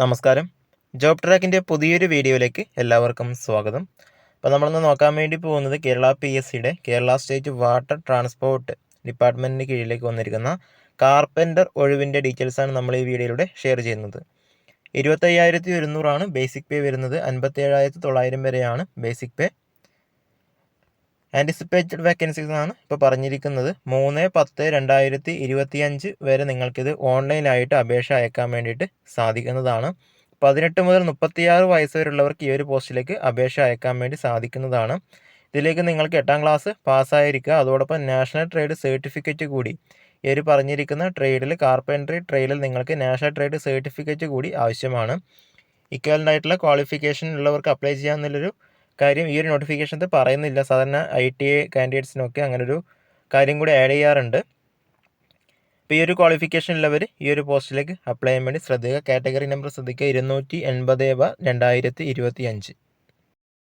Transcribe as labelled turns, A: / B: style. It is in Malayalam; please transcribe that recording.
A: നമസ്കാരം. ജോബ് ട്രാക്കിന്റെ പുതിയൊരു വീഡിയോയിലേക്ക് എല്ലാവർക്കും സ്വാഗതം. അപ്പോൾ നമ്മളിന്ന് നോക്കാൻ വേണ്ടി പോകുന്നത് കേരള പി എസ് സിയുടെ കേരള സ്റ്റേറ്റ് വാട്ടർ ട്രാൻസ്പോർട്ട് ഡിപ്പാർട്ട്മെന്റിന് കീഴിലേക്ക് വന്നിരിക്കുന്ന കാർപ്പന്റർ ഒഴിവിന്റെ ഡീറ്റെയിൽസാണ് നമ്മൾ ഈ വീഡിയോയിലൂടെ ഷെയർ ചെയ്യുന്നത്. ഇരുപത്തയ്യായിരത്തി ഒരുന്നൂറാണ് ബേസിക് പേ വരുന്നത്. അൻപത്തേഴായിരത്തി തൊള്ളായിരം വരെയാണ് ബേസിക് പേ ആന്റിസിപ്പേറ്റഡ് വേക്കൻസീസ് ആണ് ഇപ്പോൾ പറഞ്ഞിരിക്കുന്നത്. മൂന്ന് പത്ത് രണ്ടായിരത്തി ഇരുപത്തിയഞ്ച് വരെ നിങ്ങൾക്കിത് ഓൺലൈനായിട്ട് അപേക്ഷ അയക്കാൻ വേണ്ടിയിട്ട് സാധിക്കുന്നതാണ്. പതിനെട്ട് മുതൽ മുപ്പത്തിയാറ് വയസ്സ് വരെയുള്ളവർക്ക് ഈ ഒരു പോസ്റ്റിലേക്ക് അപേക്ഷ അയക്കാൻ വേണ്ടി സാധിക്കുന്നതാണ്. ഇതിലേക്ക് നിങ്ങൾക്ക് എട്ടാം ക്ലാസ് പാസ്സായിരിക്കുക. അതോടൊപ്പം നാഷണൽ ട്രേഡ് സർട്ടിഫിക്കറ്റ് കൂടി. ഈ ഒരു പറഞ്ഞിരിക്കുന്ന ട്രേഡിൽ കാർപ്പൻട്രി ട്രേഡിൽ നിങ്ങൾക്ക് നാഷണൽ ട്രേഡ് സർട്ടിഫിക്കറ്റ് കൂടി ആവശ്യമാണ്. ഇക്വലന്റ് ആയിട്ടുള്ള ക്വാളിഫിക്കേഷൻ ഉള്ളവർക്ക് അപ്ലൈ ചെയ്യാമെന്നുള്ളൊരു കാര്യം ഈ ഒരു നോട്ടിഫിക്കേഷനത്തിൽ പറയുന്നില്ല. സാധാരണ ഐ ടി ഐ കാൻഡിഡേറ്റ്സിനൊക്കെ അങ്ങനൊരു കാര്യം കൂടി ആഡ് ചെയ്യാറുണ്ട്. അപ്പോൾ ഈ ഒരു ക്വാളിഫിക്കേഷൻ ഉള്ളവർ ഈ ഒരു പോസ്റ്റിലേക്ക് അപ്ലൈ ചെയ്യാൻ വേണ്ടി ശ്രദ്ധിക്കുക. കാറ്റഗറി നമ്പർ ശ്രദ്ധിക്കുക. ഇരുന്നൂറ്റി എൺപത് രണ്ടായിരത്തി ഇരുപത്തി അഞ്ച്